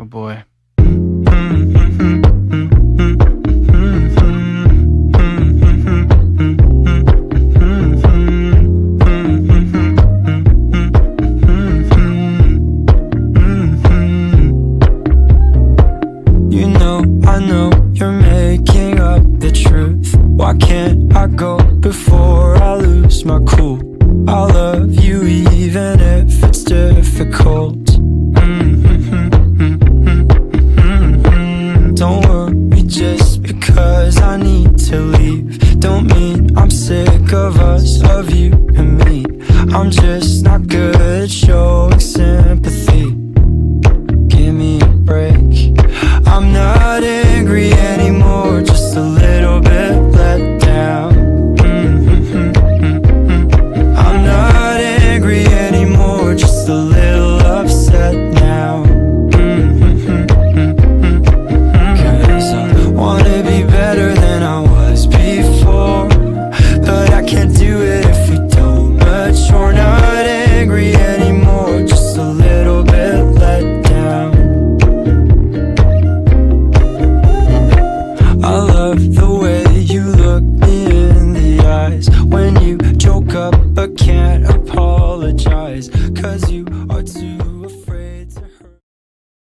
Oh boy. Why can't I go before I lose my cool? I love you even if it's difficult. to leave. Don't mean I'm sick of us, of you and me. I'm just not but can't apologize. Cause you are too.